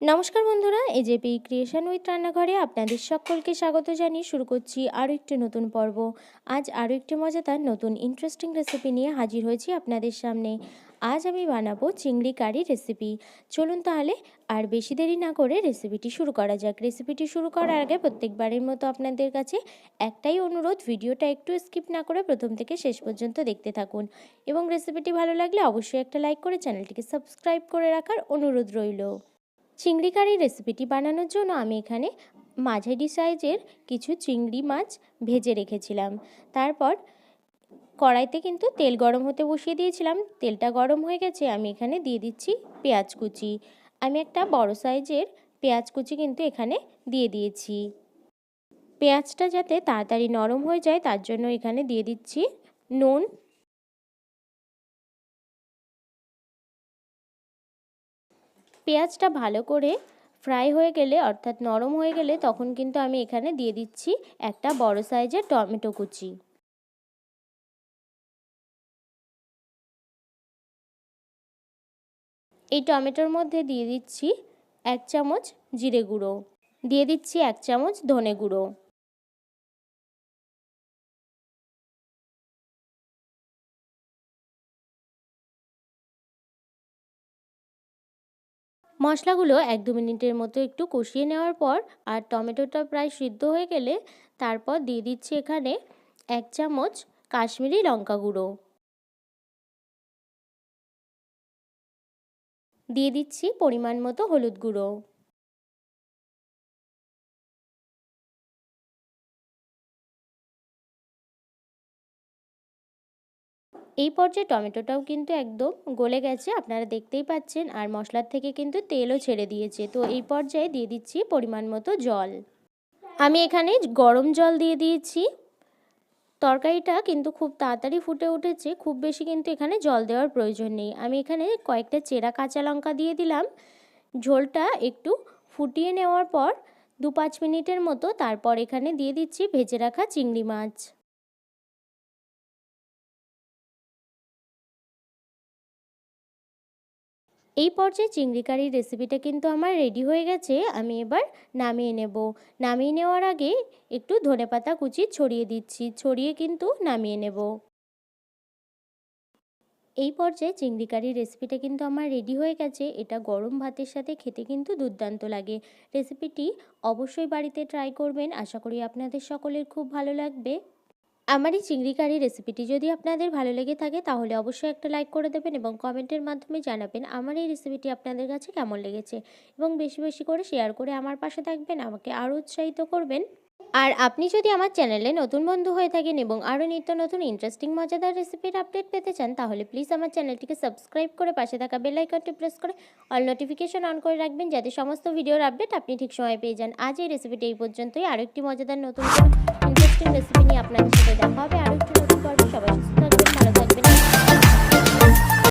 নমস্কার বন্ধুরা, AJP creation with রান্নাঘরে আপনাদের সকলকে স্বাগত জানিয়ে শুরু করছি আরও একটি নতুন পর্ব। আজ আরও একটি মজাদার নতুন ইন্টারেস্টিং রেসিপি নিয়ে হাজির হয়েছি আপনাদের সামনে। আজ আমি বানাবো চিংড়ি কারি রেসিপি চলুন তাহলে আর বেশি দেরি না করে রেসিপিটি শুরু করা যাক। রেসিপিটি শুরু করার আগে প্রত্যেকবারের মতো আপনাদের কাছে একটাই অনুরোধ, ভিডিওটা একটু স্কিপ না করে প্রথম থেকে শেষ পর্যন্ত দেখতে থাকুন। এবং রেসিপিটি ভালো লাগলে অবশ্যই একটা লাইক করে চ্যানেলটিকে সাবস্ক্রাইব করে রাখার অনুরোধ রইল। চিংড়ি কারি রেসিপিটি বানানোর জন্য আমি এখানে মাঝারি সাইজের কিছু চিংড়ি মাছ ভেজে রেখেছিলাম। তারপর কড়াইতে কিন্তু তেল গরম হতে বসিয়ে দিয়েছিলাম। তেলটা গরম হয়ে গেছে, আমি এখানে দিয়ে দিচ্ছি পেঁয়াজ কুচি। আমি একটা বড় সাইজের পেঁয়াজ কুচি কিন্তু এখানে দিয়ে দিয়েছি। পেঁয়াজটা যাতে তাড়াতাড়ি নরম হয়ে যায়, তার জন্য এখানে দিয়ে দিচ্ছি নুন পেঁয়াজটা ভালো করে ফ্রাই হয়ে গেলে, অর্থাৎ নরম হয়ে গেলে, তখন কিন্তু আমি এখানে দিয়ে দিচ্ছি একটা বড় সাইজের টমেটো কুচি। এই টমেটোর মধ্যে দিয়ে দিচ্ছি এক চামচ জিরে গুঁড়ো। দিয়ে দিচ্ছি এক চামচ ধনে গুঁড়ো। মশলাগুলো এক দু মিনিটের মতো একটু কষিয়ে নেওয়ার পর আর টমেটোটা প্রায় সিদ্ধ হয়ে গেলে তারপর দিয়ে দিচ্ছি এখানে এক চামচ কাশ্মীরি লঙ্কা গুঁড়ো। দিয়ে দিচ্ছি পরিমাণ মতো হলুদ গুঁড়ো। এই পর্যায়ে টমেটোটাও কিন্তু একদম গলে গেছে, আপনারা দেখতেই পাচ্ছেন। আর মশলার থেকে কিন্তু তেলও ছেড়ে দিয়েছে। তো এই পর্যায়ে দিয়ে দিচ্ছি পরিমাণ মতো জল। আমি এখানে গরম জল দিয়ে দিয়েছি। তরকারিটা কিন্তু খুব তাড়াতাড়ি ফুটে উঠেছে, খুব বেশি কিন্তু এখানে জল দেওয়ার প্রয়োজন নেই। আমি এখানে কয়েকটা চেরা কাঁচা লঙ্কা দিয়ে দিলাম। ঝোলটা একটু ফুটিয়ে নেওয়ার পর দু পাঁচ মিনিটের মতো তারপর এখানে দিয়ে দিচ্ছি ভেজে রাখা চিংড়ি মাছ। এই পর্যায়ে চিংড়ি কারির রেসিপিটা কিন্তু আমার রেডি হয়ে গেছে। আমি এবার নামিয়ে নেব। নামিয়ে নেওয়ার আগে একটু ধনেপাতা কুচি ছড়িয়ে দিচ্ছি। ছড়িয়ে কিন্তু নামিয়ে নেব। এই পর্যায়ে চিংড়ি কারির রেসিপিটা কিন্তু আমার রেডি হয়ে গেছে। এটা গরম ভাতের সাথে খেতে কিন্তু দুর্দান্ত লাগে। রেসিপিটি অবশ্যই বাড়িতে ট্রাই করবেন। আশা করি আপনাদের সকলের খুব ভালো লাগবে। আমার এই চিংড়ি কারি রেসিপিটি যদি আপনাদের ভালো লেগে থাকে, তাহলে অবশ্যই একটা লাইক করে দেবেন এবং কমেন্টের মাধ্যমে জানাবেন আমার এই রেসিপিটি আপনাদের কাছে কেমন লেগেছে এবং বেশি বেশি করে শেয়ার করে আমার পাশে থাকবেন, আমাকে আরও উৎসাহিত করবেন। আর আপনি যদি আমার চ্যানেলে নতুন বন্ধু হয়ে থাকেন এবং আরও নিত্য নতুন ইন্টারেস্টিং মজাদার রেসিপির আপডেট পেতে চান, তাহলে প্লিজ আমার চ্যানেলটিকে সাবস্ক্রাইব করে পাশে থাকা বেল আইকনটি প্রেস করে অল নোটিফিকেশন অন করে রাখবেন, যাতে সমস্ত ভিডিওর আপডেট আপনি ঠিক সময় পেয়ে যান। আজ এই রেসিপিটি এই পর্যন্তই। আরও একটি মজাদার নতুন